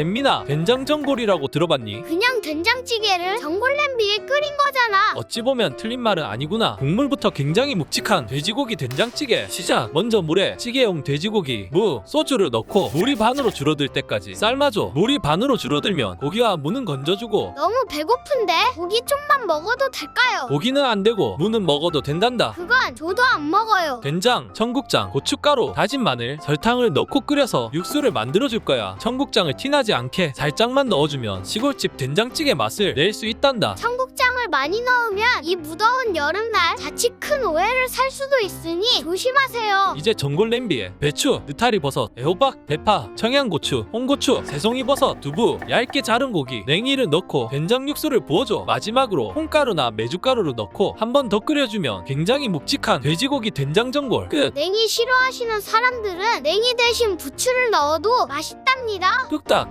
잼민아 된장전골이라고 들어봤니? 그냥 된장찌개를 전골 냄비에 끓인 거잖아. 어찌 보면 틀린 말은 아니구나. 국물부터 굉장히 묵직한 돼지고기 된장찌개. 시작. 먼저 물에 찌개용 돼지고기, 무, 소주를 넣고 물이 반으로 줄어들 때까지 삶아줘. 물이 반으로 줄어들면 고기와 무는 건져주고 너무 배고픈데 고기 좀만 먹어도 될까요? 고기는 안 되고 무는 먹어도 된단다. 그건 저도 안 먹어요. 된장, 청국장, 고춧가루, 다진 마늘, 설탕을 넣고 끓여서 육수를 만들어 줄 거야. 청국장을 티나지 않게 살짝만 넣어주면 시골집 된장찌개 맛을 낼 수 있단다. 청국장을 많이 넣으면 이 무더운 여름날 자칫 큰 오해를 살 수도 있으니 조심하세요. 이제 전골 냄비에 배추, 느타리 버섯, 애호박, 대파, 청양고추, 홍고추, 새송이 버섯, 두부, 얇게 자른 고기, 냉이를 넣고 된장 육수를 부어줘. 마지막으로 콩가루나 메주가루를 넣고 한 번 더 끓여주면 굉장히 묵직한 돼지고기 된장 전골 끝. 냉이 싫어하시는 사람들은 냉이 대신 부추를 넣어도 맛있답니다. 뚝딱